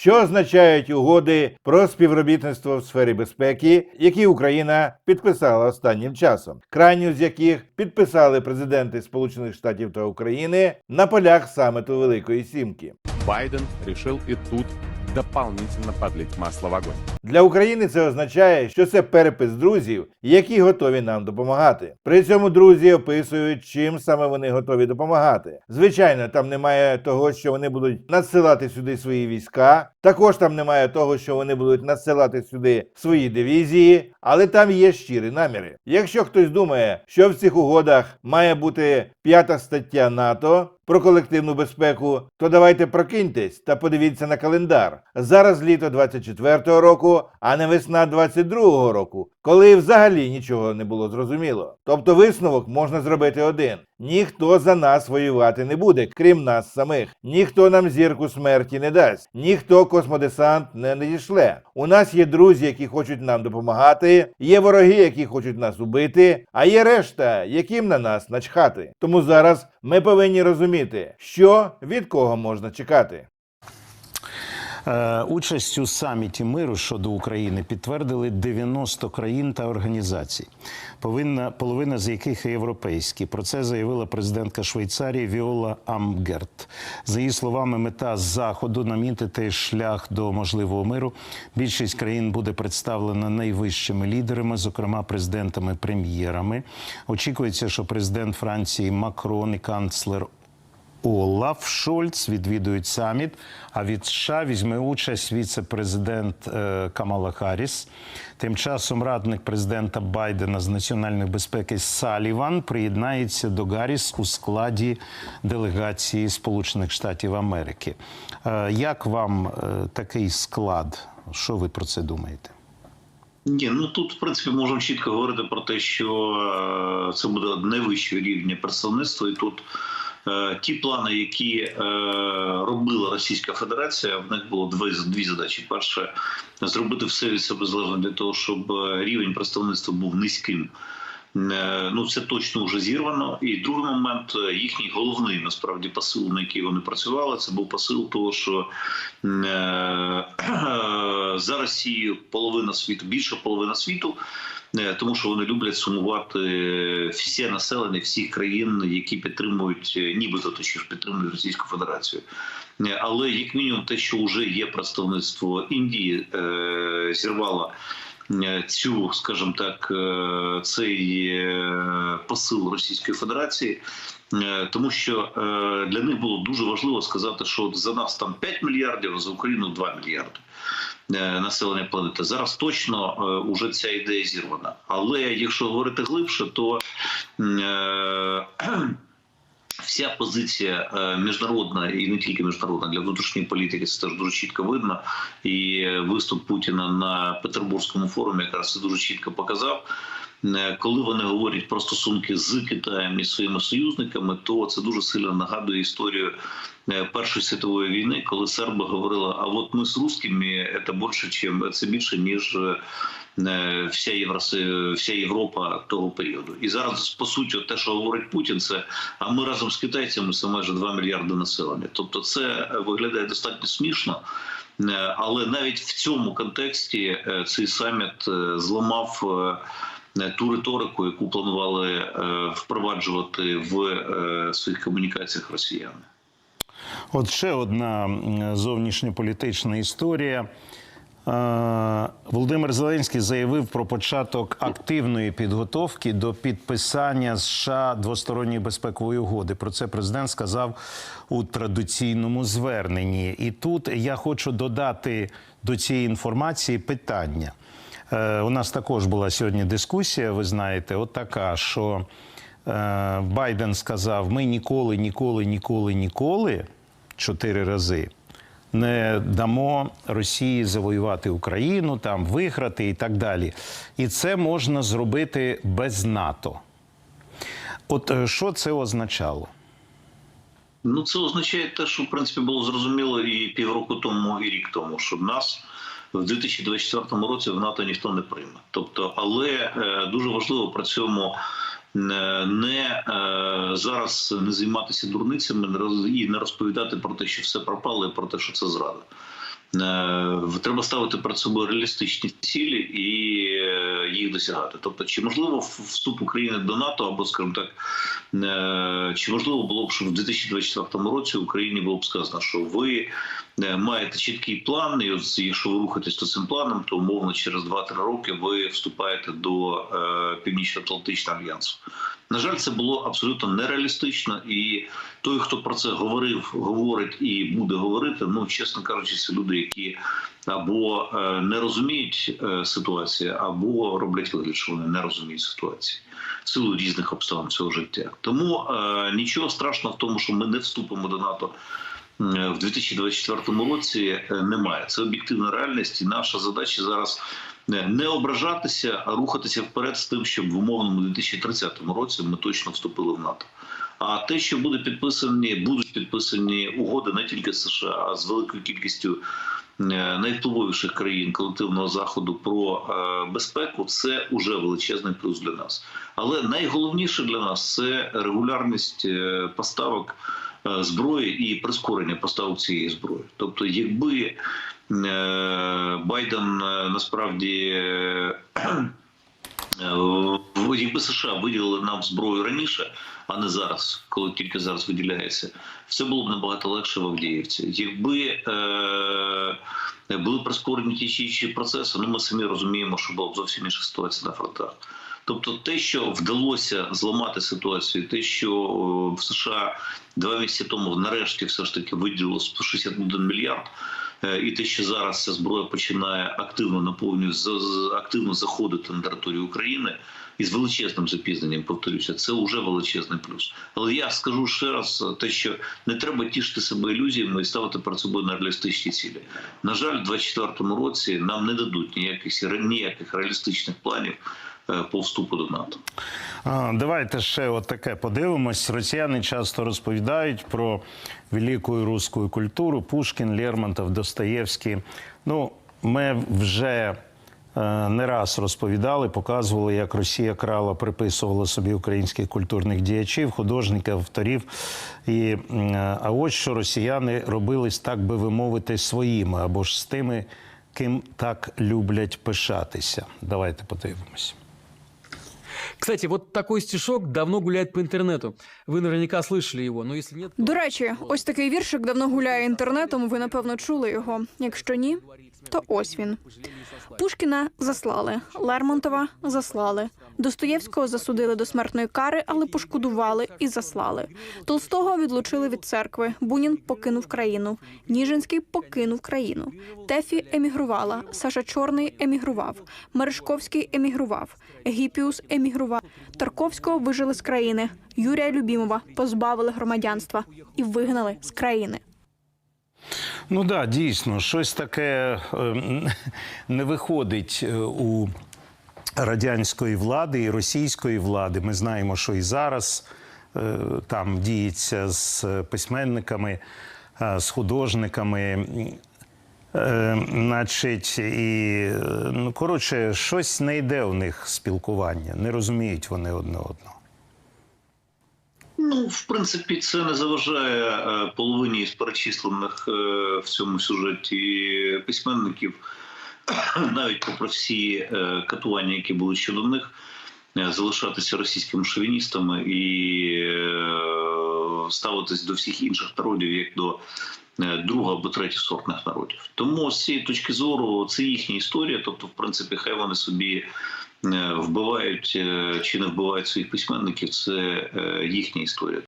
що означають угоди про співробітництво в сфері безпеки, які Україна підписала останнім часом, крайню з яких підписали президенти Сполучених Штатів та України на полях саміту Великої Сімки. Байден рішив і тут дополнительно подлить масло в огонь. Для України це означає, що це перепис друзів, які готові нам допомагати. При цьому друзі описують, чим саме вони готові допомагати. Звичайно, там немає того, що вони будуть надсилати сюди свої війська. Також там немає того, що вони будуть надсилати сюди свої дивізії, але там є щирі наміри. Якщо хтось думає, що в цих угодах має бути п'ята стаття НАТО. Про колективну безпеку, то давайте прокиньтесь та подивіться на календар. Зараз літо 24-го року, а не весна 22-го року, коли взагалі нічого не було зрозуміло. Тобто висновок можна зробити один: ніхто за нас воювати не буде, крім нас самих. Ніхто нам зірку смерті не дасть, ніхто космодесант не надішле. У нас є друзі, які хочуть нам допомагати, є вороги, які хочуть нас убити, а є решта, яким на нас начхати. Тому зараз ми повинні розуміти, що від кого можна чекати. Е, Участь у саміті миру щодо України підтвердили 90 країн та організацій, повинна половина з яких європейські. Про це заявила президентка Швейцарії Віола Амгерт. За її словами, мета заходу намітити шлях до можливого миру. Більшість країн буде представлена найвищими лідерами, зокрема президентами-прем'єрами. Очікується, що президент Франції Макрон і канцлер Олаф Шольц відвідують саміт. А від США візьме участь віце-президент е, Камала Харріс. Тим часом радник президента Байдена з національної безпеки Саліван приєднається до Гарріс у складі делегації Сполучених Штатів Америки. Е, Як вам е, такий склад? Що ви про це думаєте? Ні, ну тут в принципі можемо чітко говорити про те, що це буде найвищого рівня представництва, і тут ті плани, які е, робила Російська Федерація, в них було дві, дві задачі: перше зробити все від себе залежно для того, щоб е, рівень представництва був низьким. Е, Ну, це точно вже зірвано. І другий момент е, їхній головний насправді посил, на який вони працювали, це був посил того, що е, за Росію половина світу, більше половина світу, е, тому що вони люблять сумувати всі населення всіх країн, які підтримують, е, нібито то що підтримують Російську Федерацію. Е, Але як мінімум, те, що вже є представництво Індії, е, зірвало е, цю, скажімо так, е, цей е, посил Російської Федерації. Е, Тому що е, для них було дуже важливо сказати, що за нас там 5 мільярдів, а за Україну 2 мільярди е, населення планети. Зараз точно вже уже ця ідея зірвана. Але якщо говорити глибше, то е, вся позиція е, міжнародна і не тільки міжнародна для внутрішньої політики, це теж дуже чітко видно. І виступ Путіна на Петербурзькому форумі якраз це дуже чітко показав. Е, Коли вони говорять про стосунки з Китаєм і своїми союзниками, то це дуже сильно нагадує історію е, Першої світової війни, коли серби говорили: а от ми з русскими це більше, чим це більше ніж е, вся Євросоюз, вся Європа того періоду. І зараз по суті, те, що говорить Путін, це а ми разом з китайцями це майже 2 мільярди населення. Тобто, це виглядає достатньо смішно. Але навіть в цьому контексті цей саміт зламав ту риторику, яку планували е, впроваджувати в е, своїх комунікаціях росіяни. От ще одна зовнішньополітична історія. Е, Володимир Зеленський заявив про початок активної підготовки до підписання США двосторонньої безпекової угоди. Про це президент сказав у традиційному зверненні. І тут я хочу додати до цієї інформації питання. Е, У нас також була сьогодні дискусія, ви знаєте, от така, що е, Байден сказав: ми ніколи, ніколи, ніколи, ніколи чотири рази не дамо Росії завоювати Україну, там виграти і так далі. І це можна зробити без НАТО. От е, що це означало? Ну, це означає те, що в принципі було зрозуміло і півроку тому, і рік тому, що нас в 2024 році в НАТО ніхто не прийме. Тобто, але е, дуже важливо при цьому е, не е, зараз не займатися дурницями і не розповідати про те, що все пропало, і про те, що це зрада. Треба ставити перед собою реалістичні цілі і їх досягати. Тобто, чи можливо вступ України до НАТО, або, скажімо так, е, чи можливо було б, щоб в 2024 році Україні було б сказано, що ви е, маєте чіткий план, і якщо ви рухаєтесь за цим планом, то умовно через 2-3 роки ви вступаєте до е, Північно-Атлантичного альянсу. На жаль, це було абсолютно нереалістично, і той, хто про це говорив, говорить і буде говорити, ну чесно кажучи, це люди, які або е, не розуміють е, ситуацію, або роблять вигляд, що вони не розуміють ситуації в силу різних обставин цього життя. Тому е, нічого страшного в тому, що ми не вступимо до НАТО. В 2024 році немає. Це об'єктивна реальність, і наша задача зараз не ображатися, а рухатися вперед з тим, щоб в умовному 2030 році ми точно вступили в НАТО. А те, що буде підписані, будуть підписані угоди не тільки США, а з великою кількістю е, найвпливовіших країн колективного заходу про е, безпеку, це уже величезний плюс для нас. Але найголовніше для нас це регулярність е, поставок зброї і прискорення поставок цієї зброї. Тобто, якби Байден е, насправді. е, Е, Якби США виділили нам зброю раніше, а не зараз, коли тільки зараз виділяється, все було б набагато легше в Авдіївці. Якби е, були прискорені ті чи інші процеси, ну ми самі розуміємо, що була б зовсім інша ситуація на фронтах. Тобто, те, що вдалося зламати ситуацію, те, що в США два місяці тому нарешті все ж таки виділило 161 мільярд. Е, І те, що зараз ця зброя починає активно наповнювати активно заходити на територію України і з величезним запізненням, повторюся, це вже величезний плюс. Але я скажу ще раз те, що не треба тішити себе ілюзіями і ставити перед собою нереалістичні цілі. На жаль, в 2024 році нам не дадуть ніяких ніяких реалістичних планів по вступу до НАТО. Давайте ще от таке подивимось. Росіяни часто розповідають про велику руську культуру Пушкін, Лермонтов, Достоєвський. Ну, ми вже е, не раз розповідали, показували, як Росія крала, приписувала собі українських культурних діячів, художників, авторів. І, а ось що росіяни робили, так би ви мовити, своїми або ж з тими, ким так люблять пишатися. Давайте подивимось. Кстати, вот такой стишок давно гуляет по интернету. Вы наверняка слышали его, но если нет... то- До речі, ось такий віршик давно гуляє інтернетом. Ви напевно чули його. Якщо ні, то ось він. Пушкіна заслали, Лермонтова заслали. Достоєвського засудили до смертної кари, але пошкодували і заслали. Толстого відлучили від церкви. Бунін покинув країну. Ніжинський покинув країну. Тефі емігрувала. Саша Чорний емігрував. Мережковський емігрував. Гіпіус емігрував. Тарковського вижили з країни. Юрія Любімова позбавили громадянства і вигнали з країни. Ну да, дійсно, щось таке е, не виходить е, у радянської влади і російської влади. Ми знаємо, що і зараз е, там діється з письменниками, е, з художниками. Е, Значить, і ну коротше, щось не йде у них спілкування, не розуміють вони одне одного. Ну, в принципі, це не заважає е, половині з перечислених е, в цьому сюжеті письменників, навіть попри всі е, катування, які були щодо них, залишатися російськими шовіністами і ставитись до всіх інших народів як до другого або третєсортних народів. Тому з цієї точки зору це їхня історія. Тобто, в принципі, хай вони собі вбивають е, чи не вбивають своїх письменників, це е, їхня історія.